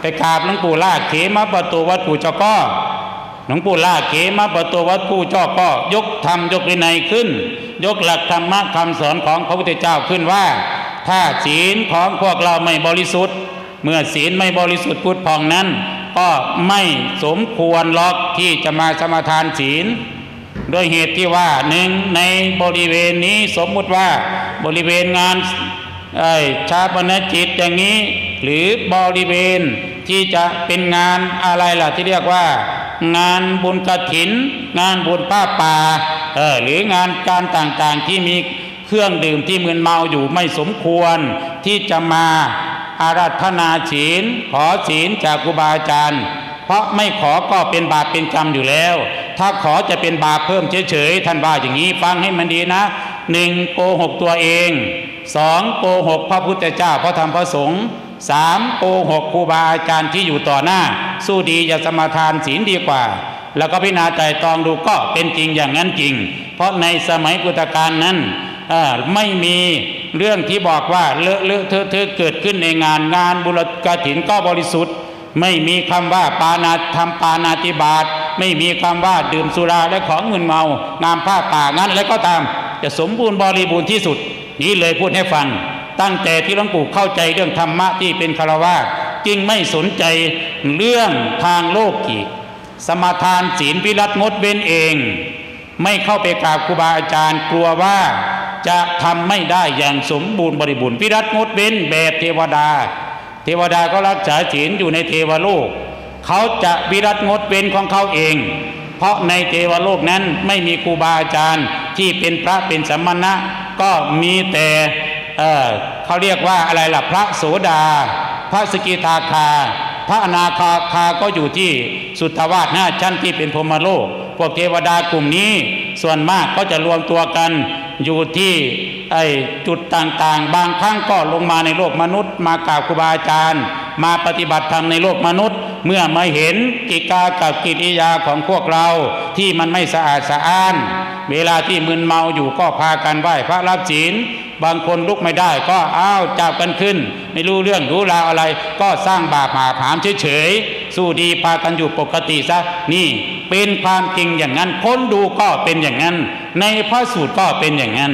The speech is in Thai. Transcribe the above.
ไปกราบหลวงปู่ลาเขมาประตูวัดปู่เจ้าก็หลวงปู่ลาเขมาประตูวัดปู่เจ้าก็ยกธรรมยกวินัยขึ้น ยกหลักธรรมะคำสอนของพระพุทธเจ้าขึ้นว่า ถ้าศีลของพวกเราไม่บริสุทธิ์ เมื่อศีลไม่บริสุทธิ์พุทธพองนั้น ก็ไม่สมควรล็อกที่จะมาสมาทานศีลโดยเหตุที่ว่าหนึ่งในบริเวณนี้สมมุติว่าบริเวณงานชาปนจิตอย่างนี้ หรือบริเวณที่จะเป็นงานอะไรล่ะที่เรียกว่า งานบุญกฐิน งานบุญผ้าป่าเออหรืองานการต่างๆที่มีเครื่องดื่มที่มึนเมาอยู่ไม่สมควรที่จะมาอาราธนาศีลขอศีลจากครูบาอาจารย์ เพราะไม่ขอก็เป็นบาปเป็นกรรมอยู่แล้ว ถ้าขอจะเป็นบาปเพิ่มเฉยๆท่านว่าอย่างนี้ฟังให้มันดีนะหนึ่งโกหกตัวเองสองโกหกพระพุทธเจ้าพระธรรมพระสงฆ์ สามโกหกครูบาอาจารย์ที่อยู่ต่อหน้า สู้ดีอย่าสมาทานศีลดีกว่า แล้วก็พิจารณาใจตองดูก็เป็นจริงอย่างนั้นจริง เพราะในสมัยพุทธกาลนั้นไม่มีเรื่องที่บอกว่าเลอะเลอะเทอะเทอะเกิดขึ้นในงานงานบุรกถินก็บริสุทธิ์ ไม่มีคำว่าปานาทำปานาติบาตไม่มีคำว่าดื่มสุราและของมึนเมางามผ้าป่างั้นแล้วก็ตาม จะสมบูรณ์บริบูรณ์ที่สุด นี้เลยพูดให้ฟัง ตั้งแต่ที่หลวงปู่เข้าใจเรื่องธรรมะที่เป็นคารวะจึงไม่สนใจเรื่องทางโลกอีก สมาทานศีลพิรัตงดเว้นเอง ไม่เข้าไปกราบครูบาอาจารย์กลัวว่าจะทำไม่ได้อย่างสมบูรณ์บริบูรณ์พิรัตงดเว้นแบบเทวดา เทวดาก็รักษาศีลอยู่ในเทวโลก เขาจะวิรัตงดเว้นของเขาเอง เพราะในเทวโลกนั้นไม่มีครูบาอาจารย์ที่เป็นพระเป็นสัมมณะก็มีแต่ เออเขาเรียกว่าอะไรล่ะพระโสดา พระสกิทาคา พระอนาคาคาก็อยู่ที่สุทธวาสห้าชั้นที่เป็นพรมโลก พวกเทวดากลุ่มนี้ส่วนมากก็จะรวมตัวกันอยู่ที่ไอ้จุดต่างๆ บางครั้งก็ลงมาในโลกมนุษย์ มากราบครูบาอาจารย์ มาปฏิบัติธรรมในโลกมนุษย์ เมื่อมาเห็นกิกากับกิริยาของพวกเราที่มันไม่สะอาดสะอ้าน เวลาที่มึนเมาอยู่ก็พากันไหว้พระรับศีล บางคนลุกไม่ได้ก็อ้าวจับกันขึ้น ไม่รู้เรื่องรู้ราวอะไร ก็สร้างบาปหาผามเฉยๆสู้ดีพากันอยู่ปกติซะนี่เป็นความจริงอย่างนั้นพ้นดูก็เป็นอย่างนั้น ในพระสูตรก็เป็นอย่างนั้น